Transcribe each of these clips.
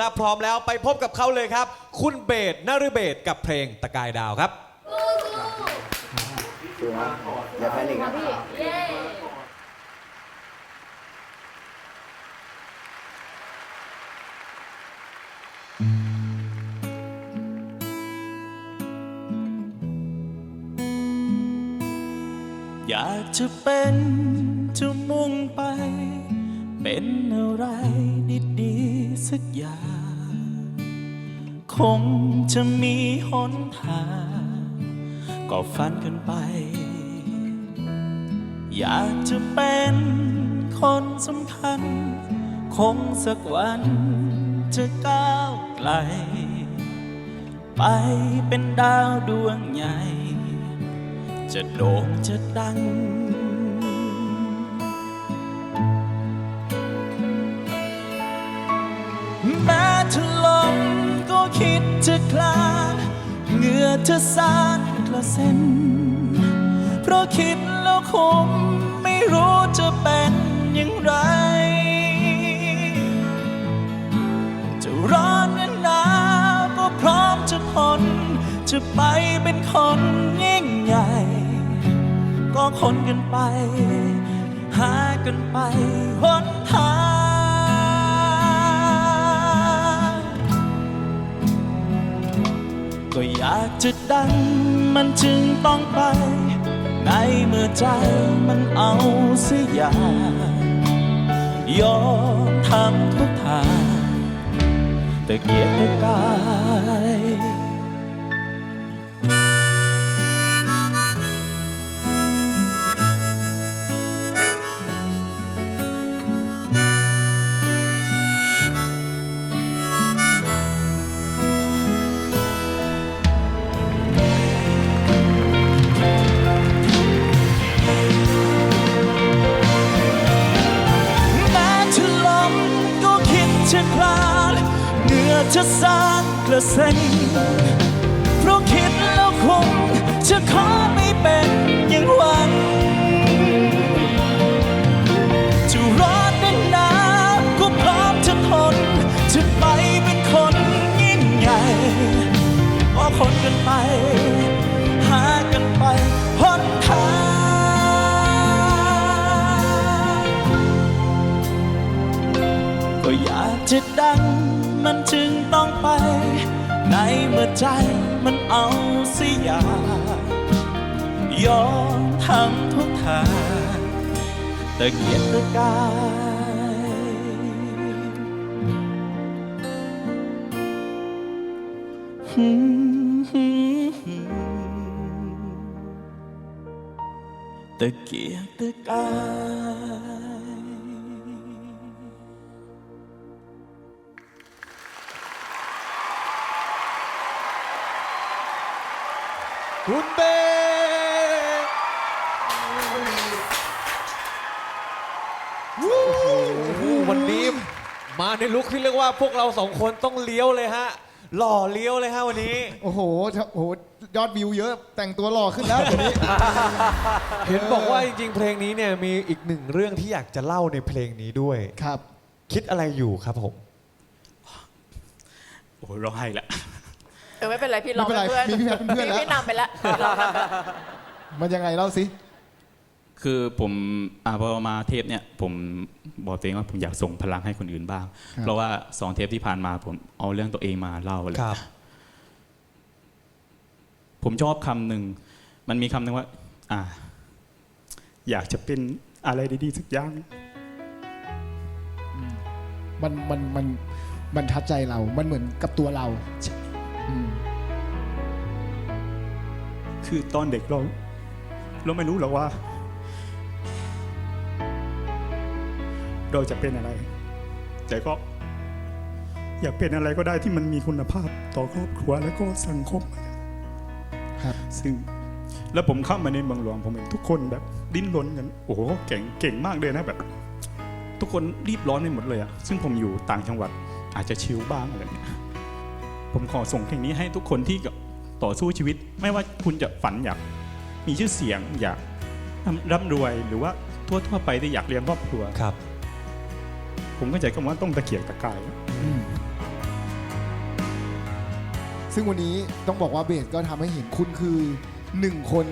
ถ้าพร้อมแล้วไปพบกับเขาเลยครับ คุณเบสนฤเบศกับเพลงตะกายดาวครับ ดูนะอย่าแพนิคนะอยากจะเป็นจะมุ่งไป เป็นอะไรดีๆสักอย่าง คงจะมีหนทาง ก็ฝันกันไป อยากจะเป็นคนสำคัญ คงสักวันจะก้าวไกล ไปเป็นดาวดวงใหญ่ จะโด่งจะดัง ก็คิดจะคลาเหงื่อจะสาดกระเซ็น เพราะคิดแล้วคงไม่รู้จะเป็นอย่างไร จะร้อนหรือหนาวก็พร้อมจะทนจะไปเป็นคนยิ่งใหญ่ ก็คนกันไป หากันไปหนทาง ก็อยากจะดังมันจึงต้องไป ในเมื่อใจมันเอาเสียอย่างยอมทำทุกทางแต่เกียรติกาย ระเซ็นเพราะคิดแล้วคงจะขอไม่เป็นอย่างหวังจะรอนหรือหนาวก็พร้อมจะทนจะไปเป็นคนยิ่งใหญ่ก็คนกันไป หากันไปหนทางก็อยากจะดังมันจึงต้องไป เมื่อใจมันเอาเสียยายอมทำทุกทางแต่เกียรติกายแต่เกียรติกาย คุณเบ้วันนี้มาในลุคที่เรียกว่าพวกเราสองคนต้องเลี้ยวเลยฮะ หล่อเลี้ยวเลยฮะวันนี้ โอ้โหโอ้โห ยอดวิวเยอะ แต่งตัวหล่อขึ้นแล้วเดี๋ยวนี้ เห็นบอกว่าจริงๆ เพลงนี้เนี่ยมีอีกหนึ่งเรื่องที่อยากจะเล่าในเพลงนี้ด้วย ครับ คิดอะไรอยู่ครับผม โอ้ร้องไห้ละ ออไม่เป็นไรพี่ร้องไม่เป็นไรเพื่อนมีพี่แพทเป็นเพื่อนแล้ว พี่นำไปแล้วพี่ร้องนำไปแล้วมันยังไงเล่าสิ คือผมอ่าพอมาเทปเนี่ยผมบอกตัวเองว่าผมอยากส่งพลังให้คนอื่นบ้าง ครับ เพราะว่าสองเทปที่ผ่านมาผมเอาเรื่องตัวเองมาเล่าเลยครับ ผมชอบคำหนึ่งมันมีคำหนึ่งว่า อ่า อยากจะเป็นอะไรดีๆสักอย่าง มันมันมันมันทัดใจเรา มันเหมือนกับตัวเราอืม คือตอนเด็กเรา เราไม่รู้หรอกว่า เราจะเป็นอะไร แต่ก็ อยากเป็นอะไรก็ได้ที่มันมีคุณภาพต่อครอบครัวและก็สังคมครับซึ่งแล้วผมเข้ามาในเมืองหลวงผมเห็นทุกคนแบบ ดิ้นรนกัน โอ้โหเก่งเก่งมากเลยนะแบบ ทุกคนรีบร้อนไปหมดเลยอะซึ่งผมอยู่ต่างจังหวัดอาจจะชิลบ้างอะไรเงี้ย ผมขอส่งเพลงนี้ให้ทุกคนที่กับต่อสู้ชีวิต ไม่ว่าคุณจะฝันอยากมีชื่อเสียงอยากร่ำรวยหรือว่าทั่วทั่วๆไปที่อยากเลี้ยงครอบครัวครับ ผมก็ใจคำว่าต้องตะเกียกตะกายอืมซึ่งวันนี้ต้องบอกว่าเบสก็ทำให้เห็นคุณคือหนึ่งคน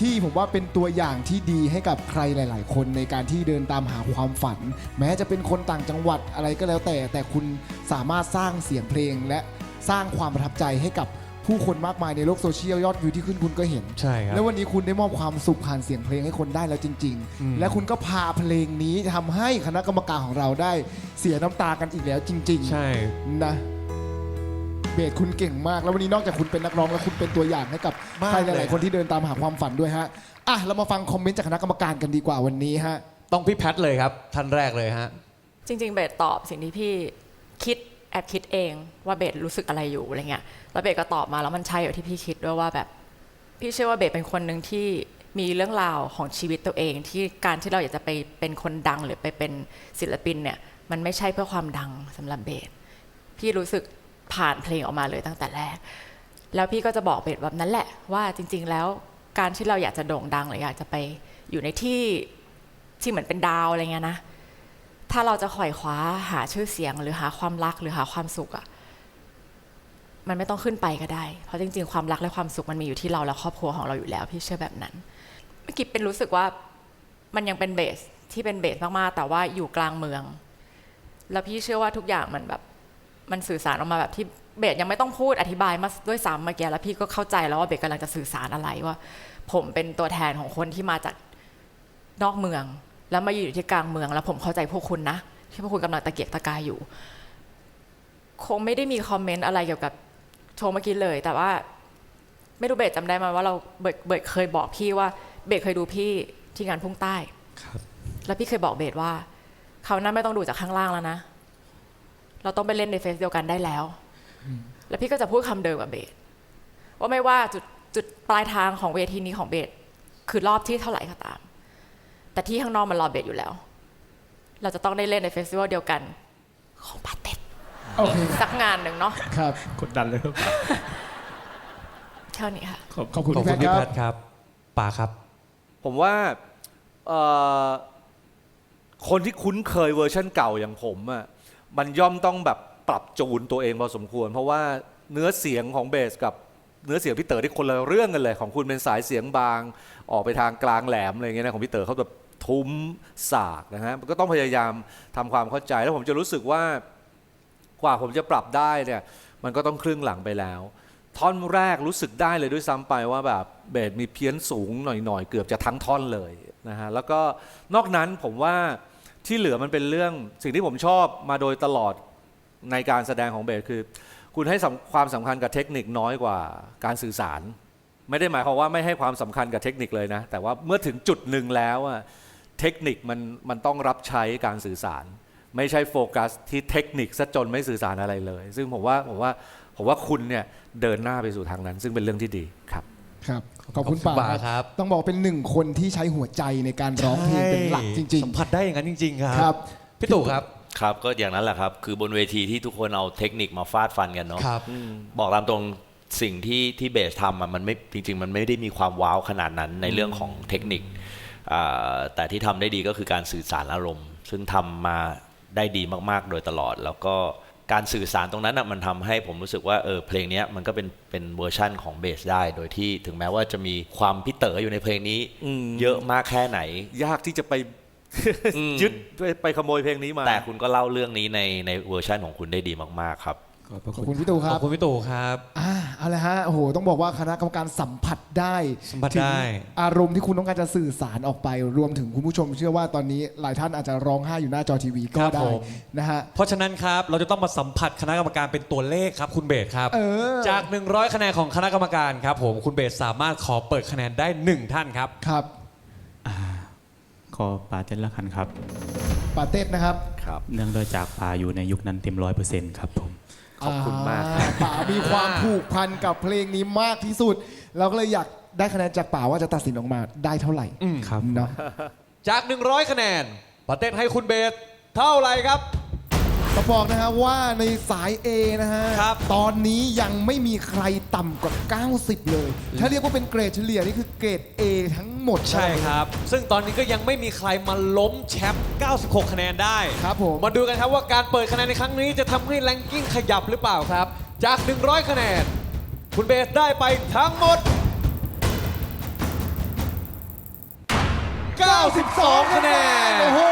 ที่ผมว่าเป็นตัวอย่างที่ดีให้กับใครหลาย ๆ คนในการที่เดินตามหาความฝัน แม้จะเป็นคนต่างจังหวัดอะไรก็แล้วแต่ แต่คุณสามารถสร้างเสียงเพลงและ สร้างความประทับใจให้กับผู้คนมากมายในโลกโซเชียลยอดวิวที่ขึ้นคุณก็เห็น ใช่ครับ แล้ววันนี้คุณได้มอบความสุขผ่านเสียงเพลงให้คนได้แล้วจริง อืม ๆ และคุณก็พาเพลงนี้ทำให้คณะกรรมการของเราได้เสียน้ำตากันอีกแล้วจริง ๆ ใช่ นะเบสคุณเก่งมาก แล้ววันนี้นอกจากคุณเป็นนักร้องแล้วคุณเป็นตัวอย่างให้กับมากใครหเลยลายๆคนที่เดินตามหาความฝันด้วยฮะอะเรามาฟังคอมเมนต์จากคณะกรรมการกันดีกว่าวันนี้ฮะ ต้องพี่แพทเลยครับ ท่านแรกเลยฮะ จริงๆเบสตอบสิ่งที่พี่คิด แอบคิดเองว่าเบสรู้สึกอะไรอยู่อะไรเงี้ยแล้วเบสก็ตอบมาแล้วมันใช่อย่างที่พี่คิดด้วยว่าแบบ พี่เชื่อว่าเบสเป็นคนหนึ่งที่มีเรื่องราวของชีวิตตัวเอง ที่การที่เราอยากจะไปเป็นคนดังหรือไปเป็นศิลปินเนี่ยมันไม่ใช่เพื่อความดังสำหรับเบสพี่รู้สึกผ่านเพลงออกมาเลยตั้งแต่แรก แล้วพี่ก็จะบอกเบสแบบนั้นแหละว่าจริง ๆ แล้วการที่เราอยากจะโด่งดังหรืออยากจะไปอยู่ในที่ที่เหมือนเป็นดาวอะไรเงี้ยนะ ถ้าเราจะขวอยคว้าหาชื่อเสียง หรือหาความรักหรือหาความสุขอะมันไม่ต้องขึ้นไปก็ได้ เพราะจริง ๆ ความรักและความสุขมันมีอยู่ที่เราและครอบครัวของเราอยู่แล้ว พี่เชื่อแบบนั้น เมื่อกี้เป็นรู้สึกว่ามันยังเป็นเบสที่เป็นเบสมากๆ แต่ว่าอยู่กลางเมือง แล้วพี่เชื่อว่าทุกอย่างมันแบบมันสื่อสารออกมาแบบที่เบสยังไม่ต้องพูดอธิบายมาด้วยซ้ำเมื่อกี้แล้วพี่ก็เข้าใจแล้วว่าเบสกำลังจะสื่อสารอะไรว่า ผมเป็นตัวแทนของคนที่มาจากนอกเมือง แล้วมาอยู่ที่กลางเมืองแล้วผมเข้าใจพวกคุณนะที่พวกคุณกำลังตะเกียกตะกายอยู่ คงไม่ได้มีคอมเมนต์อะไรเกี่ยวกับโชว์เมื่อกี้เลย แต่ว่า ไม่รู้เบสจำได้ไหมว่าเราเบสเบสเคยบอกพี่ว่าเบสเคยดูพี่ที่งานพุ่งใต้ครับแล้วพี่เคยบอกเบสว่าเขาวหนั้นไม่ต้องดูจากข้างล่างแล้วนะ เราต้องไปเล่นในเฟซเดียวกันได้แล้ว แล้วพี่ก็จะพูดคำเดิมกับเบสว่าไม่ว่าจุดจุดปลายทางของเวทีนี้ของเบสคือรอบที่เท่าไหร่ก็ตาม แต่ที่ข้างนอกมันรอเบสอยู่แล้ว เราจะต้องได้เล่นในเฟสติวัลเดียวกัน ของปาเต็ดโอเคสักงานหนึ่งเนาะครับกดดันเลยครับเท่านี้ค่ะ ขอบคุณขอบคุณพี่พี่แพแพททครับครับป่าครับ ผมว่าเอ่อคนที่คุ้นเคยเวอร์ชันเก่าอย่างผมอะมันย่อมต้องแบบปรับจูนตัวเองพอสมควร เพราะว่าเนื้อเสียงของเบสกับ เนื้อเสียงพี่เต๋อที่คนละเรื่องกันเลย ของคุณเป็นสายเสียงบาง ออกไปทางกลางแหลมอะไรเงี้ยนะของพี่เต๋อเขาแบบทุ้มสากนะฮะมันก็ต้องพยายามทำความเข้าใจแล้วผมจะรู้สึกว่ากว่าผมจะปรับได้เนี่ยมันก็ต้องครึ่งหลังไปแล้ว ท่อนแรกรู้สึกได้เลยด้วยซ้ำไปว่าแบบเบสมีเพี้ยนสูงหน่อยๆเกือบจะทั้งท่อนเลยนะฮะแล้วก็นอกนั้นผมว่าที่เหลือมันเป็นเรื่องสิ่งที่ผมชอบมาโดยตลอดในการแสดงของเบสคือ คุณให้สำความสำคัญกับเทคนิคน้อยกว่าการสื่อสาร ไม่ได้หมายความว่าไม่ให้ความสำคัญกับเทคนิคเลยนะ แต่ว่าเมื่อถึงจุดหนึ่งแล้วอะเทคนิคมันมันต้องรับใช้การสื่อสาร ไม่ใช่โฟกัสที่เทคนิคซะจนไม่สื่อสารอะไรเลย ซึ่งผมว่าผมว่าผมว่าคุณเนี่ยเดินหน้าไปสู่ทางนั้น ซึ่งเป็นเรื่องที่ดีครับครับขอบคุณขอบคุณป่าป่าครับ ต้องบอกเป็นหนึ่งคนที่ใช้หัวใจในการร้องเพลงเป็นหลักจริงสัมผัสได้อย่างนั้นจริง ๆ ครัๆครับพี่ตู่ครับ ครับก็อย่างนั้นแหละครับ คือบนเวทีที่ทุกคนเอาเทคนิคมาฟาดฟันกันเนาะครับบอกตามตรงสิ่งที่ที่เบสทำอะมันไม่จริง ๆ มันไม่ได้มีความว้าวขนาดนั้นในเรื่องของเทคนิคอ่าแต่ที่ทำได้ดีก็คือการสื่อสารอารมณ์ ซึ่งทำมาได้ดีมากๆ โดยตลอด แล้วก็การสื่อสารตรงนั้นอะมันทำให้ผมรู้สึกว่าเออเพลงเนี้ยมันก็เป็นเป็นเวอร์ชั่นของเบสได้ โดยที่ถึงแม้ว่าจะมีความพิเต๋ออยู่ในเพลงนี้อืมเยอะมากแค่ไหน ยากที่จะไปอืม ยึดไปไปขโมยเพลงนี้มา แต่คุณก็เล่าเรื่องนี้ในในเวอร์ชันของคุณได้ดีมากๆครับขอบพระขอบคุคุณณพี่ตู่คขรัอบบคุณพี่ตู่ครับอ่าเอาละฮะโอ้โหต้องบอกว่าคณะกรรมการสัมผัสได้สัมผัสถึงได้ อารมณ์ที่คุณต้องการจะสื่อสารออกไป รวมถึงคุณผู้ชมเชื่อว่าตอนนี้หลายท่านอาจจะร้องไห้อยู่หน้าจอทีวีก็ครับได้ผมนะฮะเพราะฉะนั้นครับเราจะต้องมาสัมผัสคณะกรรมการเป็นตัวเลขครับคุณเบสครับเออจาก 100 คะแนนของคณะกรรมการครับผมคุณเบสสามารถขอเปิดคะแนนได้ 1 ท่านครับครับ ขอปาเต้นละคันครับ ปาเต้นะครับครับเนื่องด้วยจากปาอยู่ในยุคนั้นเต็มร้อยเปอร์เซ็นต์ครับผมขอบคุณมากอ่ป๋ามีความผูกพันกับเพลงนี้มากที่สุด เราก็เลยอยากได้คะแนนจากป๋าว่าจะตัดสินออกมาได้เท่าไหร่ครับเนาะจาก 100 คะแนนประเต้นให้คุณเบสเท่าไหร่ครับ ต้องบอกนะฮะว่าในสาย A นะฮะ ครับ ตอนนี้ยังไม่มีใครต่ำกว่า 90 เลย ถ้าเรียกว่าเป็นเกรดเฉลี่ยนี่คือเกรด A ทั้งหมดใช่ครับ ซึ่งตอนนี้ก็ยังไม่มีใครมาล้มแชมป์ 96 คะแนนได้ครับผม มาดูกันครับว่าการเปิดคะแนนในครั้งนี้จะทำให้แรงกิ้งขยับหรือเปล่าครับ จาก 100 คะแนน คุณเบสได้ไปทั้งหมด 92 คะแนน